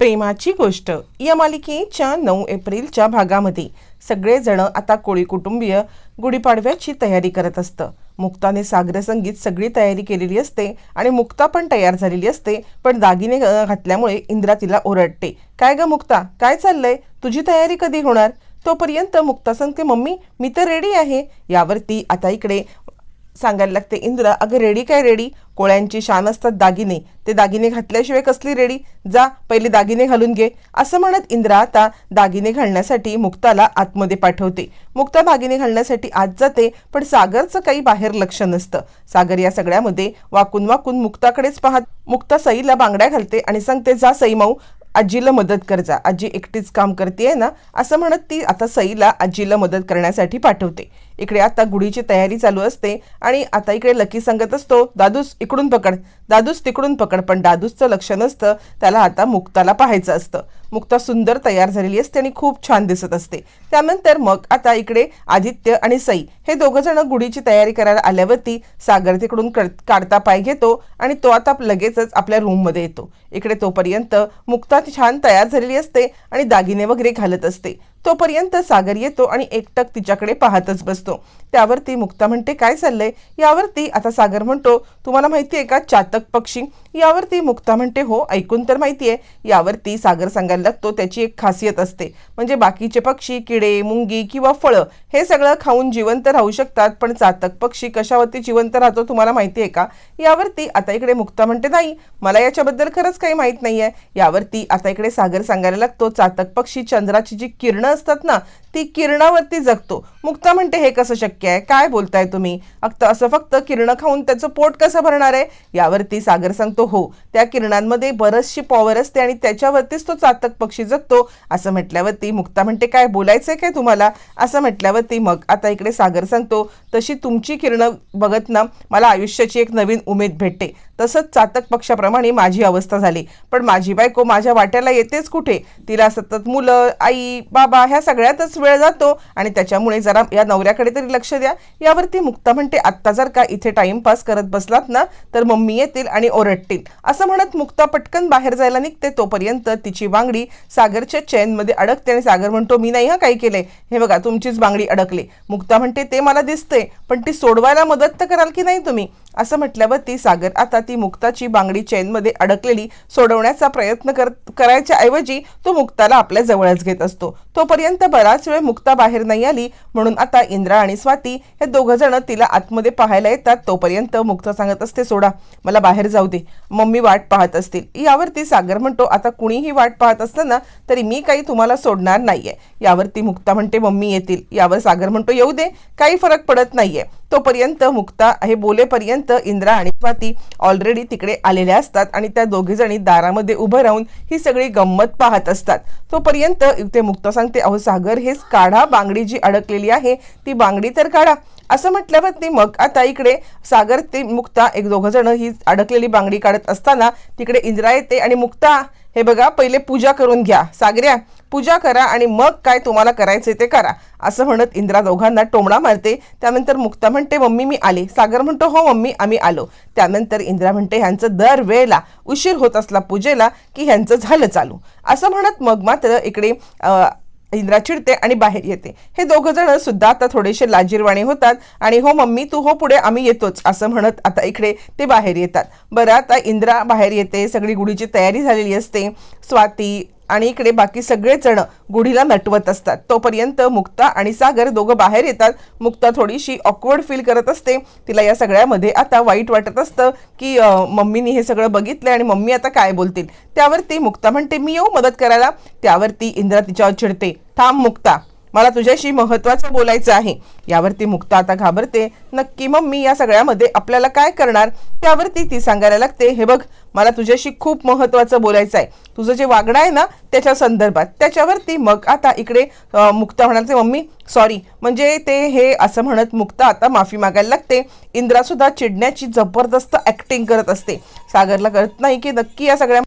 प्रेमाची गोष्ट. या मालिकेच्या नऊ एप्रिलच्या भागामध्ये सगळेजण आता कोळी कुटुंबीय गुढीपाडव्याची तयारी करत असतं. मुक्ताने सागर संगीत सगळी तयारी केलेली असते आणि मुक्ता पण तयार झालेली असते पण दागिने घातल्यामुळे इंद्रा तिला ओरडते. काय ग मुक्ता? काय चाललंय? तुझी तयारी कधी होणार? तोपर्यंत मुक्ता सांगते मम्मी मी तर रेडी आहे. यावरती आता इकडे सांगायला लागते इंद्रा अगं रेडी काय रेडी? कोळ्यांची शान असतात दागिने. ते दागिने घातल्याशिवाय कसली रेडी? जा पहिले दागिने घालून घे. असं म्हणत इंद्रा आता दागिने घालण्यासाठी मुक्ताला आतमध्ये पाठवते. मुक्ता दागिने घालण्यासाठी आत जाते पण सागरचं काही बाहेर लक्ष नसतं. सागर या सगळ्यामध्ये वाकून वाकून मुक्ताकडेच पाहत मुक्ता सईला बांगड्या घालते आणि सांगते जा सई माऊ आजीला मदत कर जा. आजी एकटीच काम करते ना? असं म्हणत ती आता सईला आजीला मदत करण्यासाठी पाठवते. इकडे आता गुढीची तयारी चालू असते आणि आता इकडे लकी सांगत असतो दादूस इकडून पकड. दादूस तिकडून पकड. पण दादूसचं लक्ष नसतं त्याला आता मुक्ताला पाहायचं असतं. मुक्ता सुंदर तयार झालेली असते आणि खूप छान दिसत असते. त्यानंतर मग आता इकडे आदित्य आणि सई हे दोघं जण गुढीची तयारी करायला आल्यावरती सागर तिकडून काढता पाय घेतो आणि तो आता लगेचच आपल्या रूममध्ये येतो. इकडे तोपर्यंत मुक्ता छान तयार झालेली असते आणि दागिने वगैरे घालत असते. तोपर्यंत सागर येतो आणि एकटक तिच्याकडे पाहतच बसतो. त्यावरती मुक्ता म्हणते काय चाललंय? यावरती आता सागर म्हणतो तुम्हाला माहिती आहे का चातक पक्षी? यावरती मुक्ता म्हणते हो ऐकून तर माहिती आहे. यावरती सागर सांगायला लागतो त्याची एक खासियत असते. म्हणजे बाकीचे पक्षी किडे मुंगी किंवा फळं हे सगळं खाऊन जिवंत राहू शकतात. पण चातक पक्षी कशावरती जिवंत राहतो तुम्हाला माहिती आहे का? यावरती आता इकडे मुक्ता म्हणते नाही मला याच्याबद्दल खरंच काही माहीत नाही आहे यावरती आता इकडे सागर सांगायला लागतो चातक पक्षी चंद्राची जी किरणं असतात ना ती किरणावरती जगतो. मुक्ता म्हणते हे कसं शक्य आहे? काय बोलताय तुम्ही? अक्त असं फक्त किरणं खाऊन त्याचं पोट कसं भरणार आहे? यावरती सागर सांगतो हो त्या किरणांमध्ये बरचशी पॉवर असते आणि त्याच्यावरतीच तो चातक पक्षी जगतो. असं म्हटल्यावरती मुक्ता म्हणते काय बोलायचंय काय तुम्हाला? असं म्हटल्यावरती मग आता इकडे सागर सांगतो तशी तुमची किरणं बघत ना मला आयुष्याची एक नवीन उमेद भेटते. तसंच चातक पक्षाप्रमाणे माझी अवस्था झाली. पण माझी बायको माझ्या वाट्याला येतेच कुठे? तिला सतत मुलं आई बाबा ह्या सगळ्यातच वेळ जातो आणि त्याच्यामुळे जरा या नवऱ्याकडे तरी लक्ष द्या. यावरती मुक्ता म्हणते आत्ता जर का इथे टाइमपास करत बसलात ना तर मम्मी येतील आणि ओरडतील. असं म्हणत मुक्ता पटकन बाहेर जायला निघते. तोपर्यंत तिची बांगडी सागरच्या चेनमध्ये अडकते आणि सागर म्हणतो मी नाही हा काही केलंय. हे बघा तुमचीच बांगडी अडकली. मुक्ता म्हणते ते मला दिसते पण ती सोडवायला मदत तर कराल की नाही तुम्ही? असं म्हटल्यावर ती सागर आता ती मुक्ताची बांगडी चेनमध्ये अडकलेली सोडवण्याचा प्रयत्न कर करायच्या ऐवजी तो मुक्ताला आपल्या जवळच घेत असतो. तोपर्यंत बराच वेळ मुक्ता बाहेर नाही आली. म्हणून आता इंद्रा आणि स्वाती हे दोघं जण तिला आतमध्ये पाहायला येतात. तोपर्यंत मुक्ता सांगत असते सोडा मला बाहेर जाऊ दे. मम्मी वाट पाहत असतील. यावरती सागर म्हणतो आता कुणीही वाट पाहत असताना तरी मी काही तुम्हाला सोडणार नाहीये. यावरती मुक्ता म्हणते मम्मी येतील. यावर सागर म्हणतो येऊ दे काही फरक पडत नाहीये. तोपर्यंत मुक्ता हे बोलेपर्यंत इंद्रा आणि स्वाती ऑलरेडी तिकडे आलेल्या असतात आणि त्या दोघीजणी दारामध्ये उभं राहून ही सगळी गंमत पाहत असतात. तोपर्यंत इथे मुक्ता सांगते अहो सागर हेच काढा बांगडी जी अडकलेली आहे ती बांगडी तर काढा. असं म्हटल्यावर ती मग आता इकडे सागर ते मुक्ता एक दोघं जण ही अडकलेली बांगडी काढत असताना तिकडे इंद्रा येते आणि मुक्ता हे बघा पहिले पूजा करून घ्या. सागऱ्या पूजा करा आणि मग काय तुम्हाला करायचे ते करा. असं म्हणत इंद्रा दोघांना टोमडा मारते. त्यानंतर मुक्ता म्हणते मम्मी मी आले. सागर म्हणतो हो मम्मी आम्ही आलो. त्यानंतर इंद्रा म्हणते ह्यांचं दर वेळेला उशीर होत असला पूजेला की ह्यांचं झालं चालू. असं म्हणत मग मात्र इकडे इंद्रा चिडते आणि बाहेर येते. हे दोघं जण सुद्धा आता थोडेसे लाजीरवाणी होतात आणि हो मम्मी तू हो पुढे आम्ही येतोच असं म्हणत आता इकडे ते बाहेर येतात. बरं आता इंद्रा बाहेर येते सगळी गुढीची तयारी झालेली असते स्वाती आणि इकडे बाकी सगळेजण गुढीला नटवत असतात. तोपर्यंत मुक्ता आणि सागर दोघं बाहेर येतात. मुक्ता थोडीशी ऑकवर्ड फील करत असते. तिला या सगळ्यामध्ये आता वाईट वाटत असतं की मम्मीनी हे सगळं बघितलं आणि मम्मी आता काय बोलतील. त्यावरती मुक्ता म्हणते मी येऊ मदत करायला. त्यावरती इंद्रा तिच्यावर चिडते. थांब मुक्ता. मला तुझ्याशी महत्वाचं बोलायचं आहे. यावरती मुक्ता आता घाबरते. नक्की मम्मी या सगळ्यामध्ये आपल्याला काय करणार? त्यावरती ती सांगायला लागते हे बघ मला तुझ्याशी खूप महत्वाचं बोलायचं आहे तुझं जे वागणं आहे ना त्याच्या संदर्भात. त्याच्यावरती मग आता इकडे मुक्ता म्हणायचे मम्मी सॉरी म्हणजे ते हे असं म्हणत मुक्ता आता माफी मागायला लागते. इंद्रासुद्धा चिडण्याची जबरदस्त ॲक्टिंग करत असते. सागरला कळत नाही की नक्की या सगळ्या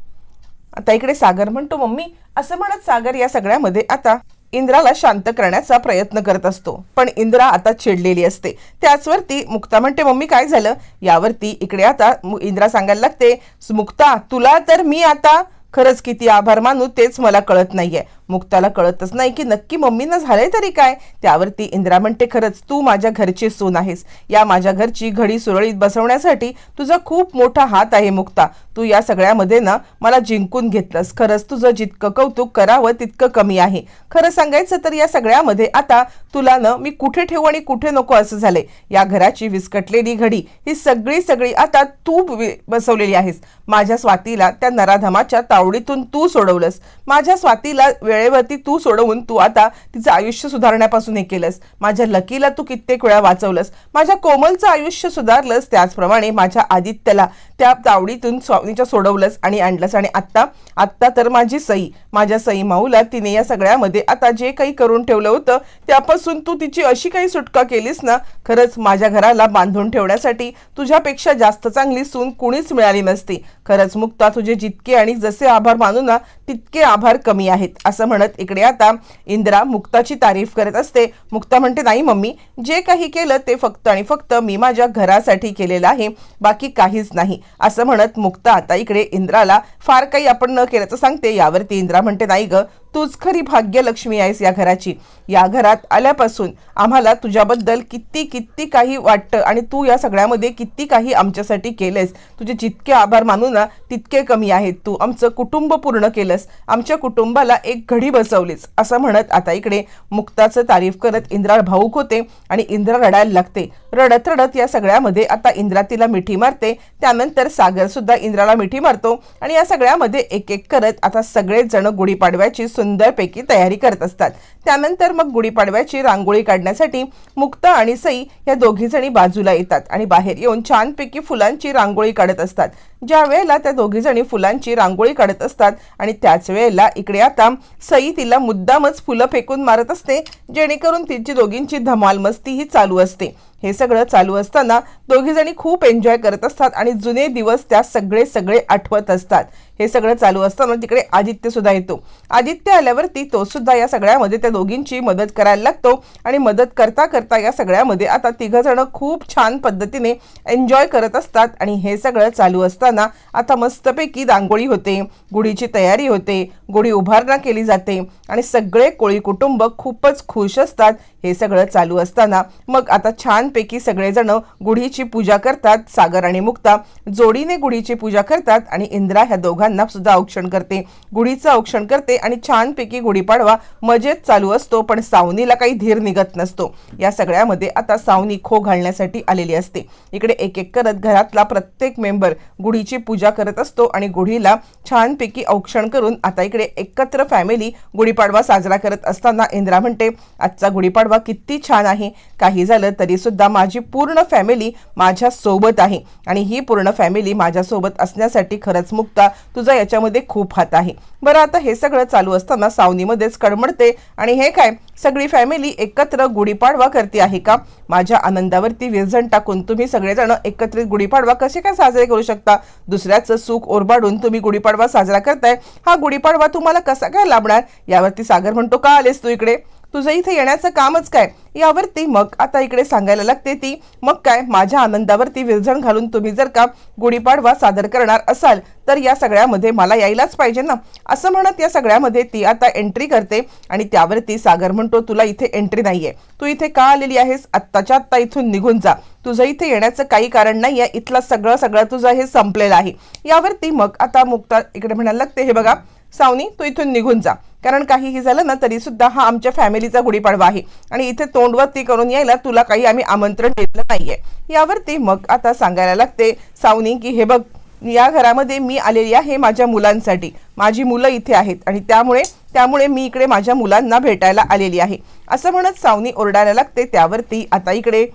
आता इकडे सागर म्हणतो मम्मी असं म्हणत सागर या सगळ्यामध्ये आता इंद्राला शांत करण्याचा प्रयत्न करत असतो. पण इंद्रा आता चिडलेली असते. त्याचवरती मुक्ता म्हणते मम्मी काय झालं? यावरती इकडे आता इंद्रा सांगायला लागते मुक्ता तुला तर मी आता खरंच किती आभार मानू तेच मला कळत नाहीये. मुक्ताला कळतच नाही की नक्की मम्मीनं झालंय तरी काय? त्यावरती इंदिरा म्हणते खरंच तू माझ्या घरची सून आहेस. या माझ्या घरची घडी सुरळीत बसवण्यासाठी तुझा खूप मोठा हात आहे मुक्ता. तू या सगळ्यामध्ये ना मला जिंकून घेतलंस. खरंच तुझं जितकं कौतुक करावं तितकं कमी आहे. खरं सांगायचं तर या सगळ्यामध्ये आता तुला न मी कुठे ठेवू आणि कुठे नको असं झाले या घराची विस्कटलेली घडी ही सगळी सगळी आता तू बसवलेली आहेस. माझ्या स्वातीला त्या नराधमाच्या तावडीतून तू सोडवलंस. माझ्या स्वातीला वेळेवरती तू सोडवून तू आता तिचं आयुष्य सुधारण्यापासून हे केलंस. माझ्या लकीला तू कित्येक वेळा वाचवलंस. माझ्या कोमलचं आयुष्य सुधारलंस त्याचप्रमाणे माझ्या आदित्यला त्या तावडीतून स्वामीच्या सोडवलंस आणि आणलंस. आणि आत्ता आत्ता तर माझी सई माझ्या सई माऊला तिने या सगळ्यामध्ये आता जे काही करून ठेवलं होतं त्यापासून तू तिची अशी काही सुटका केलीस ना खरंच माझ्या घराला बांधून ठेवण्यासाठी तुझ्यापेक्षा जास्त चांगली सून कुणीच मिळाली नसती. खरंच मुक्ता तुझे जितके आणि जसे आभार मानू ना तितके आभार कमी आहेत असं म्हणत इकडे आता इंदिरा मुक्ताची तारीफ करत असते. मुक्ता म्हणते नाही मम्मी जे काही केलं ते फक्त आणि फक्त मी माझ्या घरासाठी केलेलं आहे बाकी काहीच नाही. असं म्हणत मुक्ता आता इकडे इंद्राला फार काही आपण न केल्याचं सांगते. यावरती इंद्रा म्हणते नाही ग तूच खरी भाग्यलक्ष्मी आहेस या घराची. या घरात आल्यापासून आम्हाला तुझ्याबद्दल किती किती काही वाटतं आणि तू या सगळ्यामध्ये किती काही आमच्यासाठी केलंस तुझे जितके आभार मानू ना तितके कमी आहेत तू. आमचं कुटुंब पूर्ण केलंस. आमच्या कुटुंबाला एक घडी बसवलीस असं म्हणत आता इकडे मुक्ताचं तारीफ करत इंद्रा भाऊक होते आणि इंद्रा रडायला लागते. रडत रडत या सगळ्यामध्ये आता इंद्रा तिला मिठी मारते. त्यानंतर सागर सुद्धा इंद्राला मिठी मारतो आणि या सगळ्यामध्ये एक एक करत आता सगळेच जण गुढीपाडव्याची सुंदरपैकी तयारी करत असतात. त्यानंतर मग गुढीपाडव्याची रांगोळी काढण्यासाठी मुक्ता आणि सई या दोघीजणी बाजूला येतात आणि बाहेर येऊन छानपैकी फुलांची रांगोळी काढत असतात. ज्या वेळेला त्या दोघीजणी फुलांची रांगोळी काढत असतात आणि त्याच वेळेला इकडे आता सई तिला मुद्दामच फुलं फेकून मारत असते जेणेकरून तिची दोघींची धमाल मस्ती ही चालू असते. हे सगळं चालू असताना दोघी जणी खूप एन्जॉय करत असतात आणि जुने दिवस त्या सगळे सगळे आठवत असतात. हे सगळं चालू असताना तिकडे आदित्य सुद्धा येतो. आदित्य आल्यावरती तो सुद्धा या सगळ्यामध्ये त्या दोघींची मदत करायला लागतो आणि मदत करता करता या सगळ्यामध्ये आता तिघ जण खूप छान पद्धतीने एन्जॉय करत असतात आणि हे सगळं चालू असताना आता मस्तपैकी रांगोळी होते गुढीची तयारी होते गुढी उभारणा केली जाते आणि सगळे कोळी कुटुंब खूपच खुश असतात. हे सगळं चालू असताना मग आता छानपैकी सगळेजण गुढीची पूजा करतात सागर आणि मुक्ता. जोडीने गुढीची पूजा करतात आणि इंद्रा ह्या दोघांना सुद्धा औक्षण करते. गुढीचं औक्षण करते आणि छानपैकी गुढीपाडवा मजेत चालू असतो पण सावनीला काही धीर निघत नसतो. या सगळ्यामध्ये आता सावनी खो घालण्यासाठी आलेली असते. इकडे एक एक करत घरातला प्रत्येक मेंबर गुढीची पूजा करत असतो आणि गुढीला छानपैकी औक्षण करून आता इकडे एकत्र फॅमिली गुढीपाडवा साजरा करत असताना इंद्रा म्हणते आजचा गुढीपाडवा किती छान आहे. काही झालं तरी सुद्धा माझी पूर्ण फॅमिली माझ्या सोबत आहे आणि ही पूर्ण फॅमिली माझ्यासोबत असण्यासाठी खरंच मुक्ता तुझा याच्यामध्ये खूप हात आहे. बरं आता हे सगळं चालू असताना सावनीमध्येच कडमडते. आणि हे काय? सगळी फॅमिली एकत्र गुढीपाडवा करते आहे का? माझ्या आनंदावरती विरजण टाकून तुम्ही सगळेजण एकत्रित गुढीपाडवा कसे काय साजरे करू शकता? दुसऱ्याचं सुख ओरबाडून तुम्ही गुढीपाडवा साजरा करताय. हा गुढीपाडवा तुम्हाला कसा काय लाभणार? यावरती सागर म्हणतो का आलेस तू इकडे? तुझं इथे येण्याचं कामच काय? यावरती मग आता इकडे सांगायला लागते ती. मग काय? माझ्या आनंदावरती विरजण घालून तुम्ही जर का गुढीपाडवा सादर करणार असाल तर या सगळ्यामध्ये मला यायलाच पाहिजे ना. असं म्हणत या सगळ्यामध्ये ती आता एंट्री करते आणि त्यावरती सागर म्हणतो तुला इथे एंट्री नाहीये. तू इथे का आलेली आहेस? आत्ताच्या आत्ता इथून निघून जा. तुझं इथे येण्याचं काही कारण नाही आहे इथलं सगळं सगळं तुझं हे संपलेलं आहे. यावरती मग आता मुक्ता इकडे म्हणायला लागते हे बघा सावनी तू इथून निघून जा. कारण काहीही झालं ना तरी सुद्धा हा आमच्या फॅमिलीचा गुढीपाडवा आहे. आणि इथे तोंडवरती करून यायला तुला काही आम्ही आमंत्रण दिलं नाहीये. यावरती मग आता सांगायला लागते सावनी की हे बघ या घरामध्ये मी आलेली आहे माझ्या मुलांसाठी. माझी मुलं इथे आहेत आणि त्यामुळे त्यामुळे मी इकडे माझ्या मुलांना भेटायला आलेली आहे. असं म्हणत सावनी ओरडायला लागते त्यावरती आता इकडे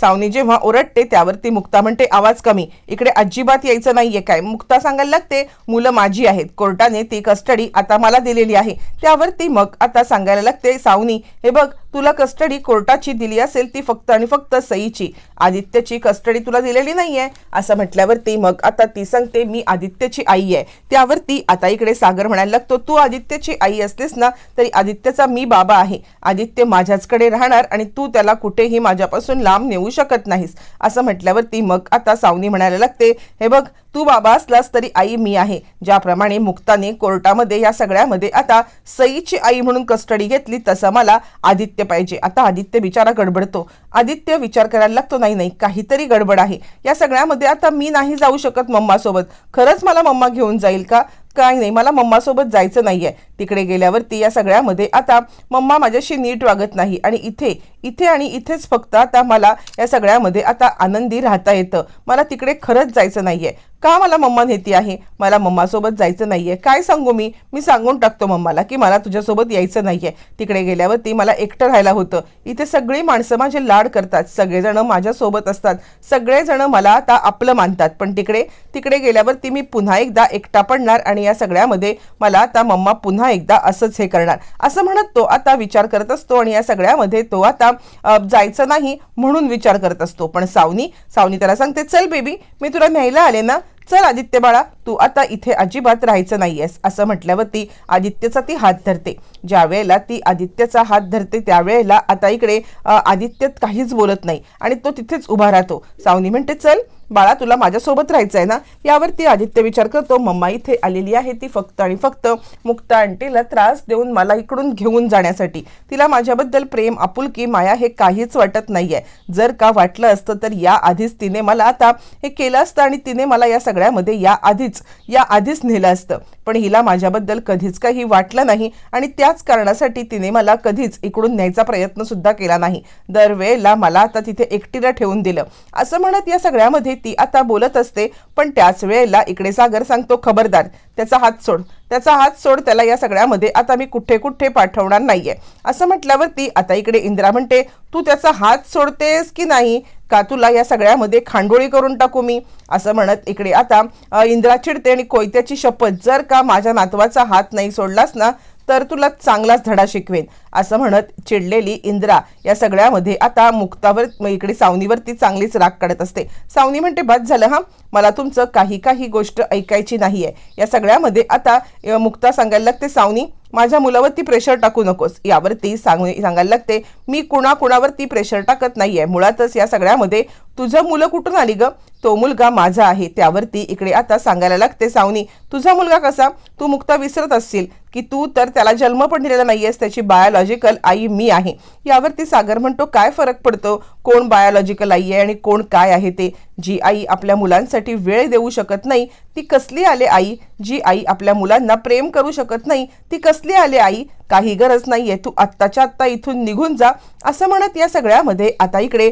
सावनी जेव्हा ओरडते त्यावरती मुक्ता म्हणते आवाज कमी. इकडे अजिबात यायचं नाहीये काय? मुक्ता सांगायला लागते मुलं माझी आहेत. कोर्टाने ती कस्टडी आता मला दिलेली आहे. त्यावरती मग आता सांगायला लागते सावनी हे बघ तुला कस्टडी कोर्टाची दिली असेल ती फक्त आणि फक्त सईची. आदित्यची कस्टडी तुला दिलेली नाहीये. असं म्हटल्यावरती मग आता ती सांगते मी आदित्यची आई आहे. त्यावरती आता इकडे सागर म्हणायला लागतो तू आदित्यची आई असतेस ना तरी आदित्यचा मी बाबा आहे. आदित्य माझ्याचकडे राहणार आणि तू त्याला कुठेही माझ्यापासून लांब नेऊ शकत नाहीस. असं म्हटल्यावरती मग आता सावनी म्हणायला लागते हे बघ तू बाबा असलास तरी आई मी आहे. ज्याप्रमाणे मुक्ताने कोर्टामध्ये या सगळ्यामध्ये आता सईची आई म्हणून कस्टडी घेतली तसं मला आदित्य पाहिजे. आता आदित्य बिचारा गडबडतो. आदित्य विचार करायला लागतो नाही नाही काहीतरी गडबड आहे. या सगळ्यामध्ये आता मी नाही जाऊ शकत मम्मासोबत. खरंच मला मम्मा घेऊन जाईल का? काही नाही मला मम्मासोबत जायचं नाही आहे तिकडे गेल्यावरती या सगळ्यामध्ये आता मम्मा माझ्याशी नीट वागत नाही. आणि इथे इथे आणि इथेच फक्त आता मला या सगळ्यामध्ये आता आनंदी राहता येतं. मला तिकडे खरंच जायचं नाही आहे का मला मम्मा नेती आहे? मला मम्मासोबत जायचं नाहीये. काय सांगू मी? मी सांगून टाकतो मम्माला की मला तुझ्यासोबत यायचं नाहीये. तिकडे गेल्यावरती मला एकटं राहायला होतं. इथे सगळी माणसं माझे लाड करतात. सगळेजण माझ्यासोबत असतात. सगळेजण मला आता आपलं मानतात. पण तिकडे तिकडे गेल्यावरती मी पुन्हा एकदा एकटा पडणार आणि या सगळ्यामध्ये मला आता मम्मा पुन्हा एकदा असंच हे करणार. असं म्हणत तो आता विचार करत असतो आणि या सगळ्यामध्ये तो आता जायचं नाही म्हणून विचार करत असतो. पण सावनी सावनी त्याला सांगते चल बेबी मी तुला न्यायला आले ना चल आदित्य बाळा तू आता इथे अजिबात राहायचं नाहीयेस असं म्हटल्यावरती आदित्यचा ती हात धरते. ज्या वेळेला ती आदित्यचा हात धरते त्यावेळेला आता इकडे आदित्य काहीच बोलत नाही आणि तो तिथेच उभा राहतो. सावनी म्हणते चल बाळा तुला माझ्यासोबत राहायचं आहे ना? यावरती आदित्य विचार करतो मम्मा इथे आलेली आहे ती फक्त आणि फक्त मुक्ता आंटीला त्रास देऊन मला इकडून घेऊन जाण्यासाठी. तिला माझ्याबद्दल प्रेम आपुलकी माया हे काहीच वाटत नाही आहे जर का वाटलं असतं तर या आधीच तिने मला आता हे केलं असतं आणि तिने मला या सगळ्यामध्ये या आधीच या आधीच नेलं असतं. पण हिला माझ्याबद्दल कधीच काही वाटलं नाही आणि त्याच कारणासाठी तिने मला कधीच इकडून न्यायचा प्रयत्न सुद्धा केला नाही. दरवेळेला मला आता तिथे एकटीला ठेवून दिलं. असं म्हणत या सगळ्यामध्ये ती आता बोलत असते पण त्याच वेळेला इकडे सागर सांगतो खबरदार त्याचा हात सोड. त्याचा हात सोड त्याला या सगळ्यामध्ये आता मी कुठे कुठे पाठवणार नाहीये. असं म्हटल्यावरती आता इकडे इंदिरा म्हणते तू त्याचा हात सोडतेस की नाही? का तुला या सगळ्यामध्ये खांडोळी करून टाकू मी? असं म्हणत इकडे आता इंदिरा चिडते आणि कोयत्याची शपथ जर का माझ्या नातवाचा हात नाही सोडलास ना तर तुला चांगलाच धडा शिकवेन असं म्हणत चिडलेली इंद्रा या सगळ्यामध्ये आता मुक्तावर इकडे सावनीवरती चांगलीच राग काढत असते. सावनी म्हणते बस झालं हा. मला तुमचं काही काही गोष्ट ऐकायची नाहीये. या सगळ्यामध्ये आता मुक्ता सांगायला लागते सावनी माझ्या मुलावरती प्रेशर टाकू नकोस. यावरती सांग सांगायला लागते. मी कुणाकुणावर ती प्रेशर टाकत नाहीये. मुळातच या सगळ्यामध्ये तुझं मुलं कुठून आली ग? तो मुलगा माझा आहे. त्यावरती इकडे आता सांगायला लागते सावनी. तुझा मुलगा कसा? तू मुक्ता विसरत असशील. की तू तर त्याला जन्म पण दिलेला नाहीयेस. त्याची बायोलॉजिकल आई मी आहे. यावरती सागर म्हणतो काय फरक पडतो? कोण बायोलॉजिकल आई आहे आणि कोण काय आहे ते. जी आई आपल्या मुलांसाठी वेळ देऊ शकत नाही ती कसली आले आई? जी आई आपल्या मुलांना प्रेम करू शकत नाही ती कसली आले आई? काही गरज नाहीये तू आत्ताच्या आत्ता इथून निघून जा असं म्हणत या सगळ्यामध्ये आता इकडे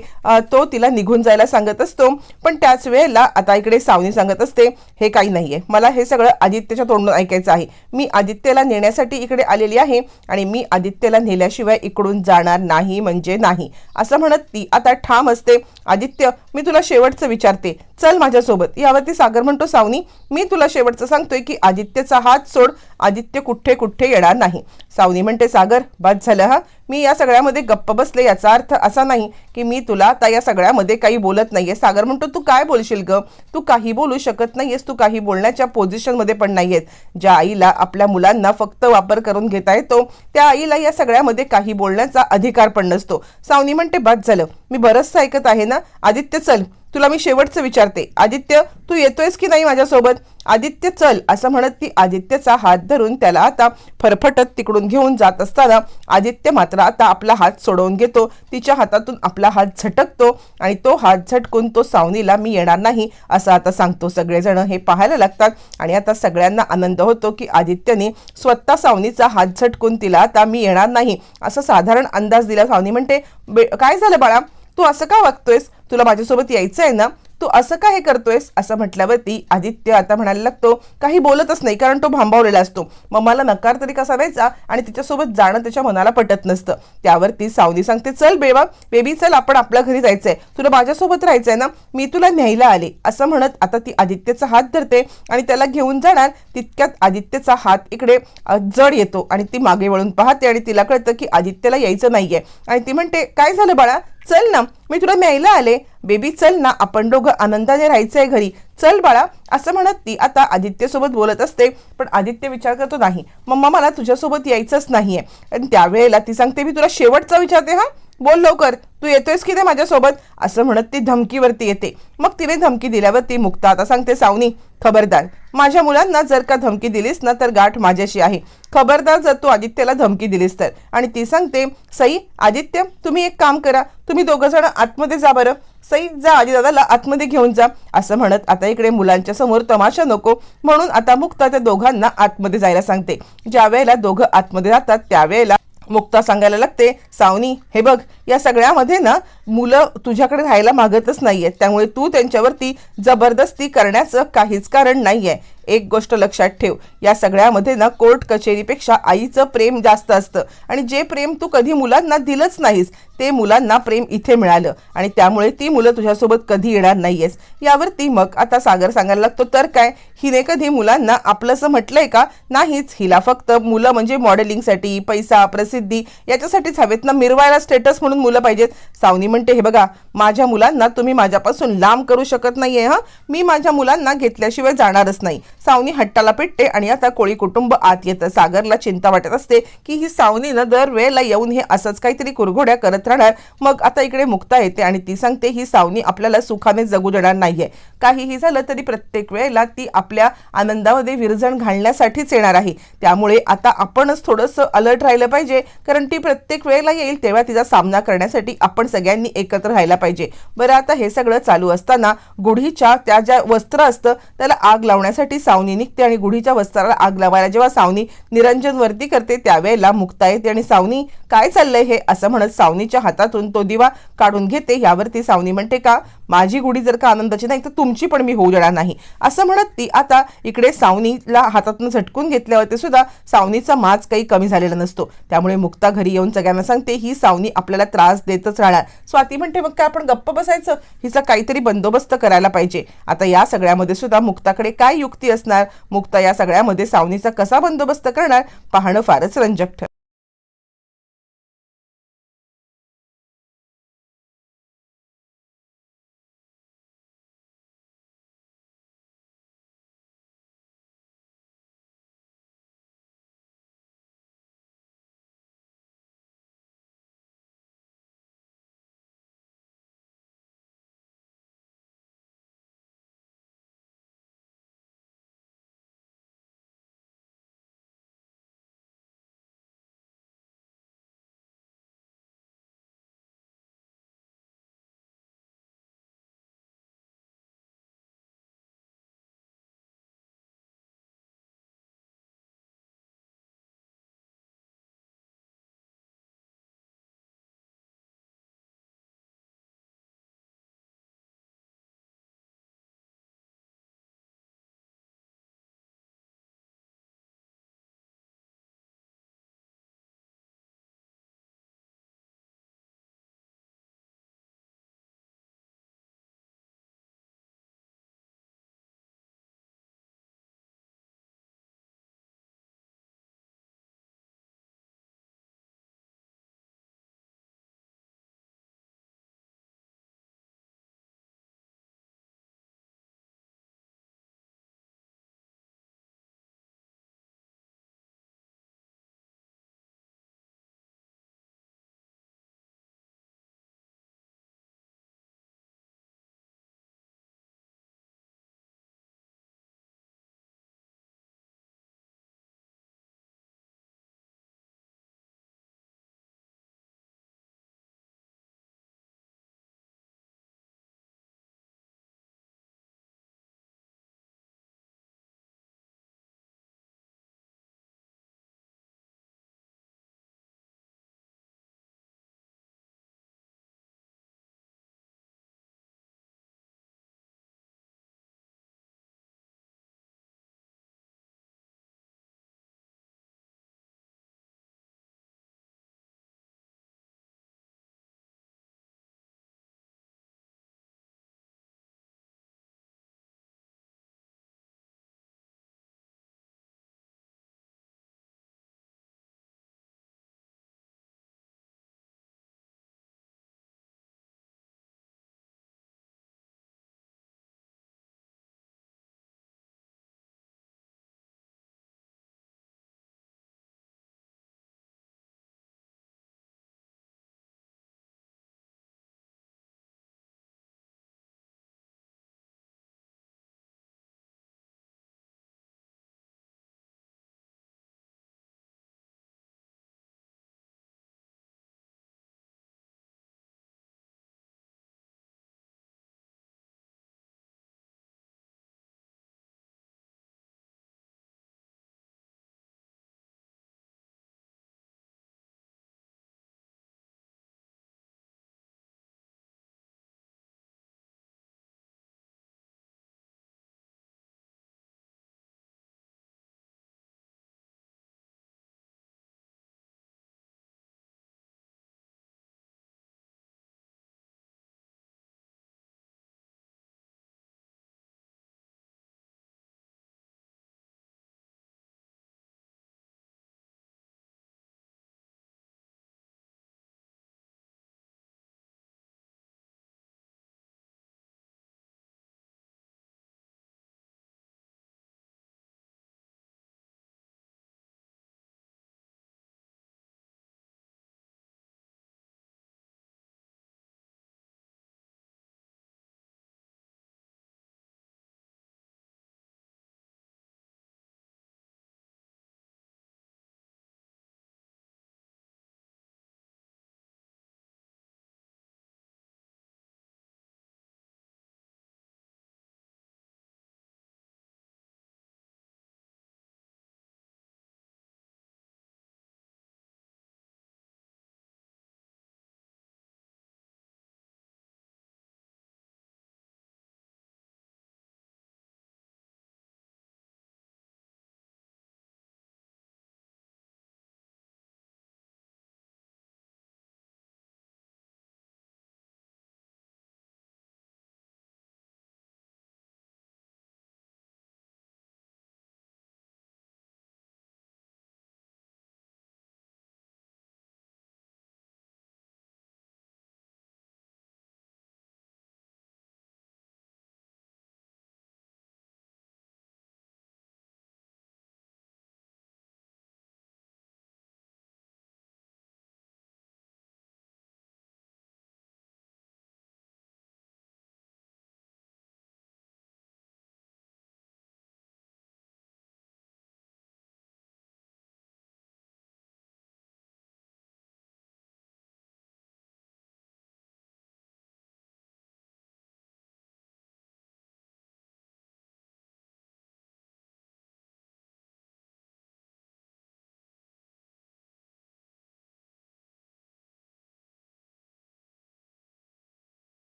तो तिला निघून जायला सांगत असतो. पण त्याच वेळेला आता इकडे सावनी सांगत असते हे काही नाहीये. मला हे सगळं आदित्यच्या तोंडून ऐकायचं आहे. मी आदित्यला नेण्यासाठी इकडे आलेली आहे आणि मी आदित्यला नेल्याशिवाय इकडून जाणार नाही म्हणजे नाही. असं म्हणत ती आता ठाम असते. आदित्य मी तुला शेवटचं विचारते. चल माझ्यासोबत. यावरती सागर म्हणतो सावनी मी तुला शेवटचं सांगतोय की आदित्यचा हात सोड. आदित्य कुठे कुठे येणार नाही. सावनी म्हणते सागर बाद झालं हा? मी या सगळ्यामध्ये गप्प बसले याचा अर्थ असा नाही की मी तुला आता या सगळ्यामध्ये काही बोलत नाहीये. सागर म्हणतो तू काय बोलशील ग? तू काही बोलू शकत नाहीयेस तू काही बोलण्याच्या पोझिशनमध्ये पण नाहीयेत ज्या आईला आपल्या मुलांना फक्त वापर करून घेता येतो त्या आईला या सगळ्यामध्ये काही बोलण्याचा अधिकार पण नसतो. सावनी म्हणते बाद झालं. मी बरंचसं ऐकत आहे ना? आदित्य चल. तुला मी शेवटचं विचारते. आदित्य तू येतोयस की नाही माझ्यासोबत? आदित्य चल असं म्हणत ती आदित्यचा हात धरून त्याला आता फरफटत तिकडून घेऊन जात असताना आदित्य मात्र आता आपला हात सोडवून घेतो. तिच्या हातातून आपला हात झटकतो आणि तो हात झटकून तो सावनीला मी येणार नाही असं आता सांगतो सगळेजण. हे पाहायला लागतात आणि आता सगळ्यांना आनंद होतो की आदित्यने स्वतः सावनीचा हात झटकून तिला आता मी येणार नाही असं साधारण अंदाज दिला सावनी म्हणते. "बे- काय झालं बाळा? तू असं का वागतोयस? तुला माझ्यासोबत यायचं आहे ना तू असं का हे करतोयस? असं म्हटल्यावरती आदित्य आता म्हणायला लागतो काही बोलतच नाही कारण तो भांबावलेला असतो. मग मला नकार तरी कसा द्यायचा आणि तिच्यासोबत जाणं त्याच्या मनाला पटत नसतं. त्यावरती सावनी सांगते चल बेवा बेबी चल आपण आपल्या घरी जायचंय. तुला माझ्यासोबत राहायचंय ना मी तुला न्यायला आले. असं म्हणत आता ती आदित्यचा हात धरते आणि त्याला घेऊन जाणार. तितक्यात आदित्यचा हात इकडे जड येतो आणि ती मागे वळून पाहते आणि तिला कळतं की आदित्यला यायचं नाहीये. आणि ती म्हणते काय झालं बाळा? चल ना. मी तुला न्यायला आले. बेबी चल ना. आपण दोघं आनंदाने आहे घरी. चल बाळा. असं म्हणत ती आता आदित्यसोबत बोलत असते. पण आदित्य विचार करतो नाही. मम्मा मला तुझ्यासोबत यायचंच नाही आहे आणि त्यावेळेला ती सांगते मी तुला शेवटचा विचारते हा? बोल लवकर. तू येतोयस की नाही माझ्यासोबत? असं म्हणत ती धमकीवरती येते. मग तिने धमकी दिल्यावर ती मुक्ता. आता सांगते सावनी खबरदार. माझ्या मुलांना जर का धमकी दिलीस ना तर गाठ माझ्याशी आहे. खबरदार जर तू आदित्यला धमकी दिलीस तर. आणि ती सांगते सई आदित्य तुम्ही एक काम करा. तुम्ही दोघं जण आतमध्ये जा बरं. सई जा आजी दादाला आतमध्ये घेऊन जा. असं म्हणत आता इकडे मुलांच्या समोर तमाशा नको म्हणून आता मुक्ता त्या दोघांना आतमध्ये जायला सांगते. ज्या वेळेला दोघं आतमध्ये जातात त्यावेळेला मुक्ता सांगायला लागते सावनी हे बघ या सगळ्यामध्ये ना मुलं तुझ्याकडे राहायला मागतच नाहीयेत. त्यामुळे तू त्यांच्यावरती जबरदस्ती करण्याचं काहीच कारण नाही आहे एक गोष्ट लक्षात ठेव. या सगळ्यामध्ये ना कोर्ट कचेरीपेक्षा आईचं प्रेम जास्त असतं. आणि जे प्रेम तू कधी मुलांना दिलंच नाहीस ते मुलांना प्रेम इथे मिळालं. आणि त्यामुळे ती मुलं तुझ्यासोबत कधी येणार नाहीयेस. यावरती मग आता सागर सांगायला लागतो तर काय? हिने कधी मुलांना आपलंसं म्हटलंय का? नाहीच. हिला फक्त मुलं म्हणजे मॉडेलिंगसाठी पैसा प्रसिद्धी याच्यासाठीच हवेत ना. मिरवायला स्टेटस म्हणून मुलं पाहिजेत. सावनी म्हणते हे बघा माझ्या मुलांना तुम्ही माझ्यापासून लांब करू शकत नाहीये हां? मी माझ्या मुलांना घेतल्याशिवाय जाणारच नाही. सावनी हट्टाला पेटते आणि आता कोळी कुटुंब आत येतं. सागरला चिंता वाटत असते की ही सावनीनं दर वेळेला येऊन हे असंच काहीतरी कुरघोड्या करत राहणार. मग आता इकडे मुक्ता येते आणि ती सांगते ही सावनी आपल्याला सुखाने जगू देणार नाहीये. काहीही झालं तरी प्रत्येक वेळेला ती आपल्या आनंदामध्ये विरजण घालण्यासाठीच येणार आहे. त्यामुळे आता आपणच थोडंसं अलर्ट राहिलं पाहिजे. कारण ती प्रत्येक वेळेला येईल तेव्हा तिचा सामना करण्यासाठी आपण सगळ्यांनी एकत्र राहायला पाहिजे. बरं आता हे सगळं चालू असताना गुढीच्या त्या ज्या वस्त्र असतं त्याला आग लावण्यासाठी सावनी निघते आणि गुढीच्या वस्त्राला आग लावायला जेव्हा सावनी निरंजन वरती करते त्यावेळेला मुक्ता येते. आणि सावनी काय चाललंय हे असं म्हणत सावनीच्या हातातून तो दिवा काढून घेते. यावरती सावनी म्हणते का माझी गुढी जर का आनंदाची नाही तर तुमची पण मी होऊ देणार नाही. असं म्हणत ती आता इकडे सावनीला हातातून झटकून घेतल्यावरती सुद्धा सावनीचा माज काही कमी झालेला नसतो. त्यामुळे मुक्ता घरी येऊन सगळ्यांना सांगते ही सावनी आपल्याला त्रास देतच राहणार. स्वाती म्हणते मग काय आपण गप्प बसायचं? हिचा काहीतरी बंदोबस्त करायला पाहिजे. आता या सगळ्यामध्ये सुद्धा मुक्ताकडे काय युक्ती असते असणार मुक्ता या सगळ्यामध्ये सावनीचा कसा बंदोबस्त करणार पाहणं फारच रंजक ठर